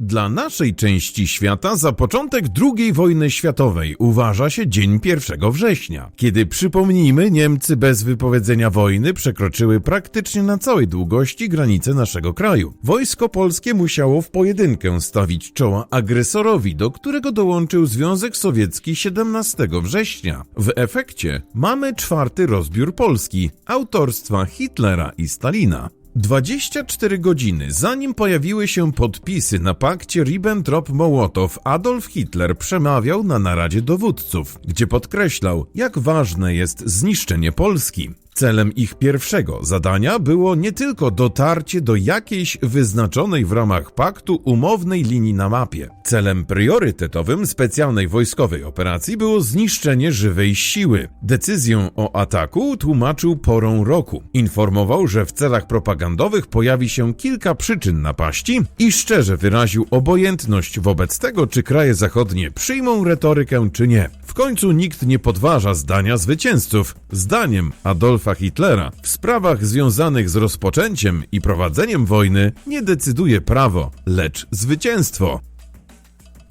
Dla naszej części świata za początek II wojny światowej uważa się dzień 1 września, kiedy przypomnijmy, Niemcy bez wypowiedzenia wojny przekroczyły praktycznie na całej długości granice naszego kraju. Wojsko polskie musiało w pojedynkę stawić czoła agresorowi, do którego dołączył Związek Sowiecki 17 września. W efekcie mamy czwarty rozbiór Polski autorstwa Hitlera i Stalina. 24 godziny zanim pojawiły się podpisy na pakcie Ribbentrop-Mołotow, Adolf Hitler przemawiał na naradzie dowódców, gdzie podkreślał, jak ważne jest zniszczenie Polski. Celem ich pierwszego zadania było nie tylko dotarcie do jakiejś wyznaczonej w ramach paktu umownej linii na mapie. Celem priorytetowym specjalnej wojskowej operacji było zniszczenie żywej siły. Decyzję o ataku tłumaczył porą roku. Informował, że w celach propagandowych pojawi się kilka przyczyn napaści i szczerze wyraził obojętność wobec tego, czy kraje zachodnie przyjmą retorykę, czy nie. W końcu nikt nie podważa zdania zwycięzców. Zdaniem Adolfa Hitlera w sprawach związanych z rozpoczęciem i prowadzeniem wojny nie decyduje prawo, lecz zwycięstwo.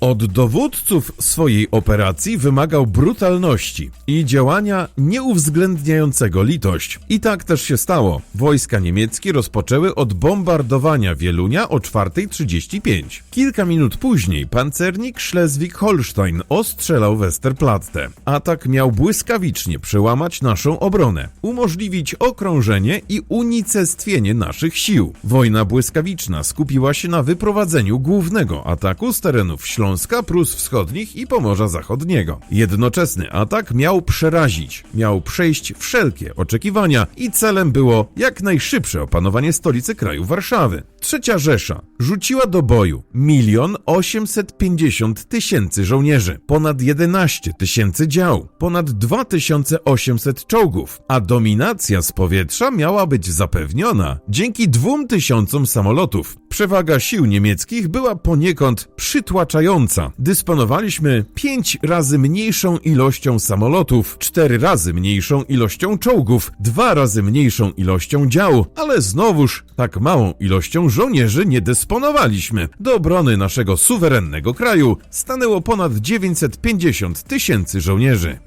Od dowódców swojej operacji wymagał brutalności i działania nieuwzględniającego litość. I tak też się stało. Wojska niemieckie rozpoczęły od bombardowania Wielunia o 4.35. Kilka minut później pancernik Schleswig-Holstein ostrzelał Westerplatte. Atak miał błyskawicznie przełamać naszą obronę, umożliwić okrążenie i unicestwienie naszych sił. Wojna błyskawiczna skupiła się na wyprowadzeniu głównego ataku z terenów Śląska, Prus Wschodnich i Pomorza Zachodniego. Jednoczesny atak miał przerazić, miał przejść wszelkie oczekiwania i celem było jak najszybsze opanowanie stolicy kraju Warszawy. Trzecia Rzesza rzuciła do boju milion osiemset pięćdziesiąt tysięcy żołnierzy, ponad 11 tysięcy dział, ponad 2800 czołgów, a dominacja z powietrza miała być zapewniona dzięki dwóm tysiącom samolotów. Przewaga sił niemieckich była poniekąd przytłaczająca. Dysponowaliśmy pięć razy mniejszą ilością samolotów, cztery razy mniejszą ilością czołgów, dwa razy mniejszą ilością dział, ale znowuż tak małą ilością żołnierzy nie dysponowaliśmy. Do obrony naszego suwerennego kraju stanęło ponad 950 tysięcy żołnierzy.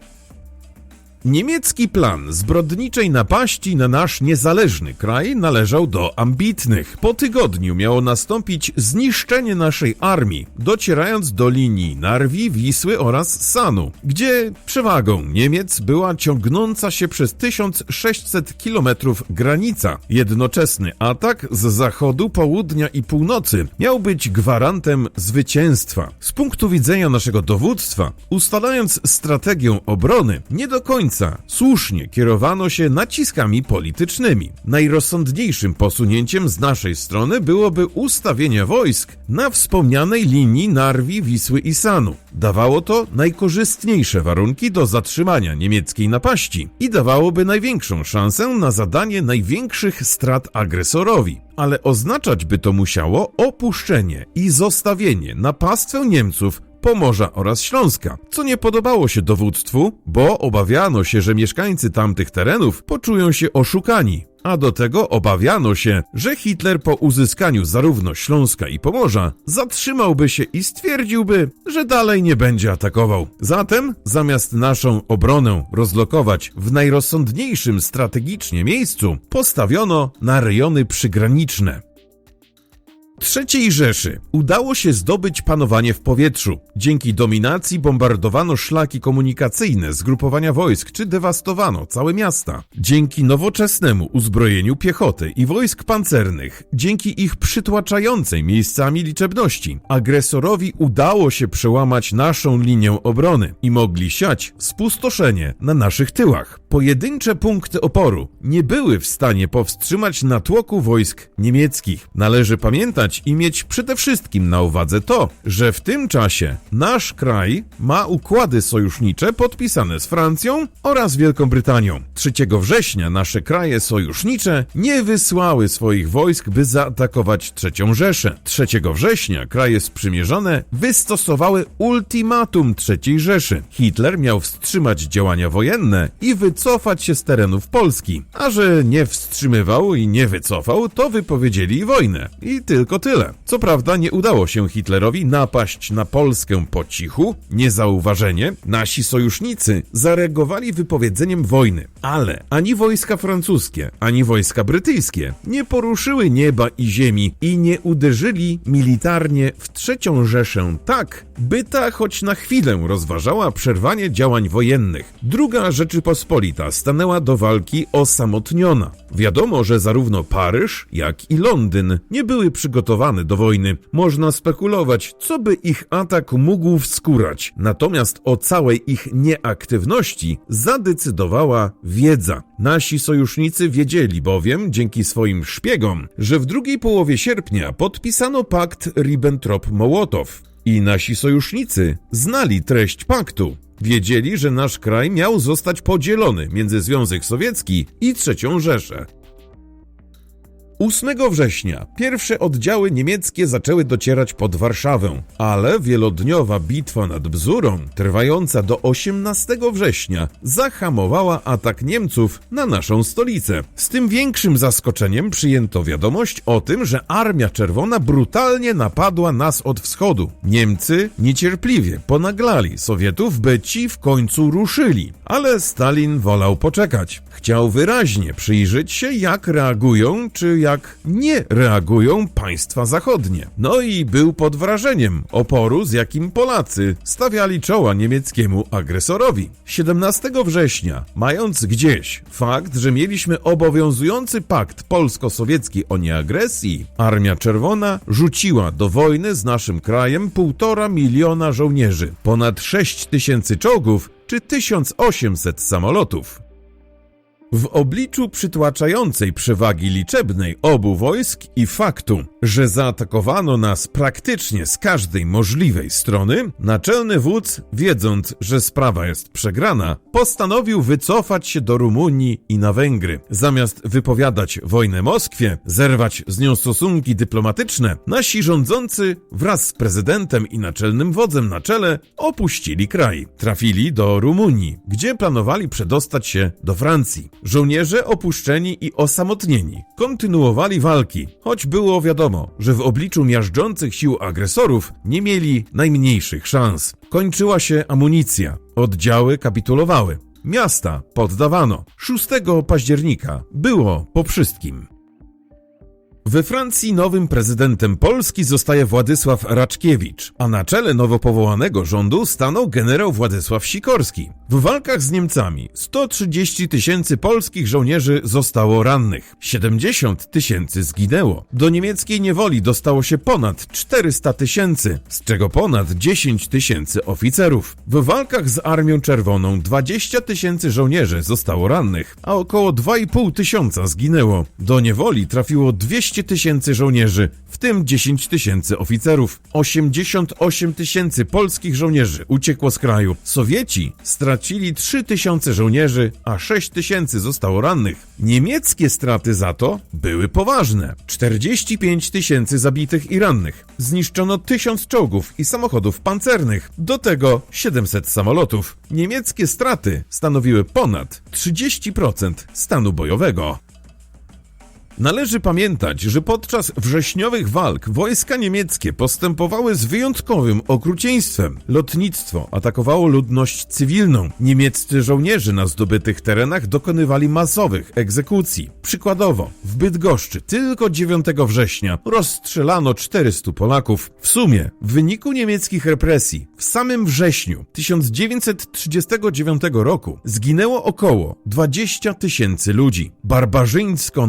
Niemiecki plan zbrodniczej napaści na nasz niezależny kraj należał do ambitnych. Po tygodniu miało nastąpić zniszczenie naszej armii, docierając do linii Narwi, Wisły oraz Sanu, gdzie przewagą Niemiec była ciągnąca się przez 1600 kilometrów granica. Jednoczesny atak z zachodu, południa i północy miał być gwarantem zwycięstwa. Z punktu widzenia naszego dowództwa, ustalając strategię obrony, nie do końca słusznie kierowano się naciskami politycznymi. Najrozsądniejszym posunięciem z naszej strony byłoby ustawienie wojsk na wspomnianej linii Narwi, Wisły i Sanu. Dawało to najkorzystniejsze warunki do zatrzymania niemieckiej napaści i dawałoby największą szansę na zadanie największych strat agresorowi. Ale oznaczać by to musiało opuszczenie i zostawienie na pastwę Niemców Pomorza oraz Śląska, co nie podobało się dowództwu, bo obawiano się, że mieszkańcy tamtych terenów poczują się oszukani. A do tego obawiano się, że Hitler po uzyskaniu zarówno Śląska i Pomorza zatrzymałby się i stwierdziłby, że dalej nie będzie atakował. Zatem, zamiast naszą obronę rozlokować w najrozsądniejszym strategicznie miejscu, postawiono na rejony przygraniczne. III Rzeszy udało się zdobyć panowanie w powietrzu. Dzięki dominacji bombardowano szlaki komunikacyjne, zgrupowania wojsk czy dewastowano całe miasta. Dzięki nowoczesnemu uzbrojeniu piechoty i wojsk pancernych, dzięki ich przytłaczającej miejscami liczebności, agresorowi udało się przełamać naszą linię obrony i mogli siać spustoszenie na naszych tyłach. Pojedyncze punkty oporu nie były w stanie powstrzymać natłoku wojsk niemieckich. Należy pamiętać, i mieć przede wszystkim na uwadze to, że w tym czasie nasz kraj ma układy sojusznicze podpisane z Francją oraz Wielką Brytanią. 3 września nasze kraje sojusznicze nie wysłały swoich wojsk, by zaatakować III Rzeszę. 3 września kraje sprzymierzone wystosowały ultimatum III Rzeszy. Hitler miał wstrzymać działania wojenne i wycofać się z terenów Polski. A że nie wstrzymywał i nie wycofał, to wypowiedzieli wojnę. I tylko tyle. Co prawda nie udało się Hitlerowi napaść na Polskę po cichu, niezauważenie. Nasi sojusznicy zareagowali wypowiedzeniem wojny, ale ani wojska francuskie, ani wojska brytyjskie nie poruszyły nieba i ziemi i nie uderzyli militarnie w trzecią Rzeszę tak, by ta choć na chwilę rozważała przerwanie działań wojennych. Druga Rzeczypospolita stanęła do walki osamotniona. Wiadomo, że zarówno Paryż, jak i Londyn nie były przygotowane do wojny. Można spekulować, co by ich atak mógł wskórać. Natomiast o całej ich nieaktywności zadecydowała wiedza. Nasi sojusznicy wiedzieli bowiem, dzięki swoim szpiegom, że w drugiej połowie sierpnia podpisano pakt Ribbentrop-Mołotow. I nasi sojusznicy znali treść paktu. Wiedzieli, że nasz kraj miał zostać podzielony między Związek Sowiecki i III Rzeszę. 8 września pierwsze oddziały niemieckie zaczęły docierać pod Warszawę, ale wielodniowa bitwa nad Bzurą, trwająca do 18 września, zahamowała atak Niemców na naszą stolicę. Z tym większym zaskoczeniem przyjęto wiadomość o tym, że Armia Czerwona brutalnie napadła nas od wschodu. Niemcy niecierpliwie ponaglali Sowietów, by ci w końcu ruszyli, ale Stalin wolał poczekać. Chciał wyraźnie przyjrzeć się, jak reagują, czy jak nie reagują państwa zachodnie. No i był pod wrażeniem oporu, z jakim Polacy stawiali czoła niemieckiemu agresorowi. 17 września, mając gdzieś fakt, że mieliśmy obowiązujący pakt polsko-sowiecki o nieagresji, Armia Czerwona rzuciła do wojny z naszym krajem półtora miliona żołnierzy, ponad 6 tysięcy czołgów czy 1800 samolotów. W obliczu przytłaczającej przewagi liczebnej obu wojsk i faktu, że zaatakowano nas praktycznie z każdej możliwej strony, naczelny wódz, wiedząc, że sprawa jest przegrana, postanowił wycofać się do Rumunii i na Węgry. Zamiast wypowiadać wojnę Moskwie, zerwać z nią stosunki dyplomatyczne, nasi rządzący wraz z prezydentem i naczelnym wodzem na czele opuścili kraj. Trafili do Rumunii, gdzie planowali przedostać się do Francji. Żołnierze opuszczeni i osamotnieni kontynuowali walki, choć było wiadomo, że w obliczu miażdżących sił agresorów nie mieli najmniejszych szans. Kończyła się amunicja, oddziały kapitulowały, miasta poddawano. 6 października było po wszystkim. We Francji nowym prezydentem Polski zostaje Władysław Raczkiewicz, a na czele nowo powołanego rządu stanął generał Władysław Sikorski. W walkach z Niemcami 130 tysięcy polskich żołnierzy zostało rannych, 70 tysięcy zginęło. Do niemieckiej niewoli dostało się ponad 400 tysięcy, z czego ponad 10 tysięcy oficerów. W walkach z Armią Czerwoną 20 tysięcy żołnierzy zostało rannych, a około 2,5 tysiąca zginęło. Do niewoli trafiło 200 tysięcy żołnierzy, w tym 10 tysięcy oficerów. 88 tysięcy polskich żołnierzy uciekło z kraju. Sowieci stracili 3 tysiące żołnierzy, a 6 tysięcy zostało rannych. Niemieckie straty za to były poważne. 45 tysięcy zabitych i rannych. Zniszczono 1000 czołgów i samochodów pancernych. Do tego 700 samolotów. Niemieckie straty stanowiły ponad 30% stanu bojowego. Należy pamiętać, że podczas wrześniowych walk wojska niemieckie postępowały z wyjątkowym okrucieństwem. Lotnictwo atakowało ludność cywilną. Niemieccy żołnierze na zdobytych terenach dokonywali masowych egzekucji. Przykładowo, w Bydgoszczy tylko 9 września rozstrzelano 400 Polaków. W sumie, w wyniku niemieckich represji, w samym wrześniu 1939 roku zginęło około 20 tysięcy ludzi. Barbarzyńsko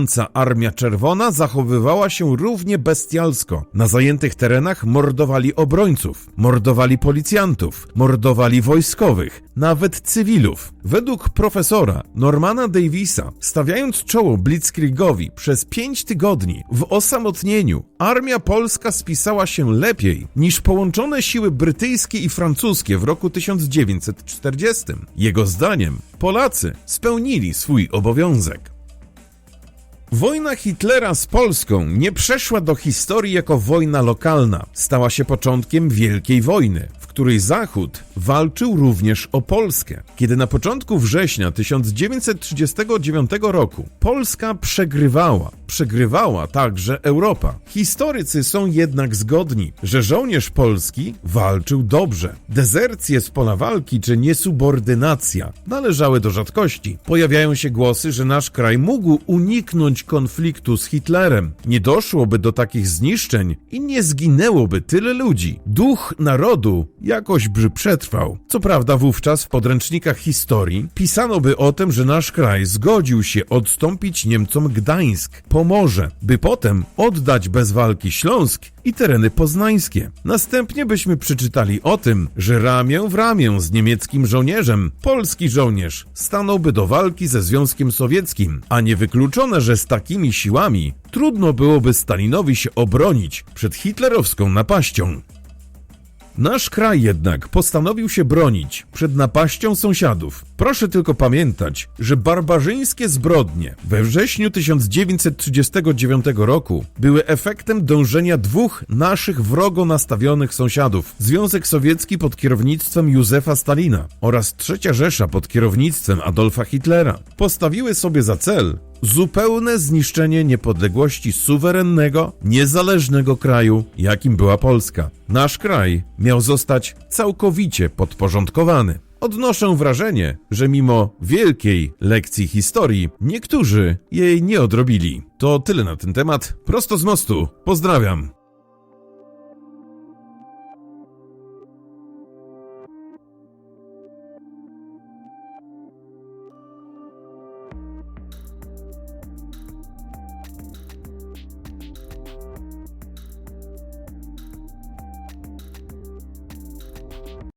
napadająca Armia Czerwona zachowywała się równie bestialsko. Na zajętych terenach mordowali obrońców, mordowali policjantów, mordowali wojskowych, nawet cywilów. Według profesora Normana Davisa, stawiając czoło Blitzkriegowi przez pięć tygodni w osamotnieniu, armia polska spisała się lepiej niż połączone siły brytyjskie i francuskie w roku 1940. Jego zdaniem Polacy spełnili swój obowiązek. Wojna Hitlera z Polską nie przeszła do historii jako wojna lokalna. Stała się początkiem Wielkiej Wojny, w której Zachód walczył również o Polskę. Kiedy na początku września 1939 roku Polska przegrywała przegrywała także Europa. Historycy są jednak zgodni, że żołnierz polski walczył dobrze. Dezercje z pola walki czy niesubordynacja należały do rzadkości. Pojawiają się głosy, że nasz kraj mógł uniknąć konfliktu z Hitlerem. Nie doszłoby do takich zniszczeń i nie zginęłoby tyle ludzi. Duch narodu jakoś by przetrwał. Co prawda wówczas w podręcznikach historii pisano by o tym, że nasz kraj zgodził się odstąpić Niemcom Gdańsk, Pomorze, by potem oddać bez walki Śląsk i tereny poznańskie. Następnie byśmy przeczytali o tym, że ramię w ramię z niemieckim żołnierzem polski żołnierz stanąłby do walki ze Związkiem Sowieckim, a niewykluczone, że z takimi siłami trudno byłoby Stalinowi się obronić przed hitlerowską napaścią. Nasz kraj jednak postanowił się bronić przed napaścią sąsiadów. Proszę tylko pamiętać, że barbarzyńskie zbrodnie we wrześniu 1939 roku były efektem dążenia dwóch naszych wrogo nastawionych sąsiadów. Związek Sowiecki pod kierownictwem Józefa Stalina oraz Trzecia Rzesza pod kierownictwem Adolfa Hitlera postawiły sobie za cel zupełne zniszczenie niepodległości suwerennego, niezależnego kraju, jakim była Polska. Nasz kraj miał zostać całkowicie podporządkowany. Odnoszę wrażenie, że mimo wielkiej lekcji historii, niektórzy jej nie odrobili. To tyle na ten temat. Prosto z mostu. Pozdrawiam.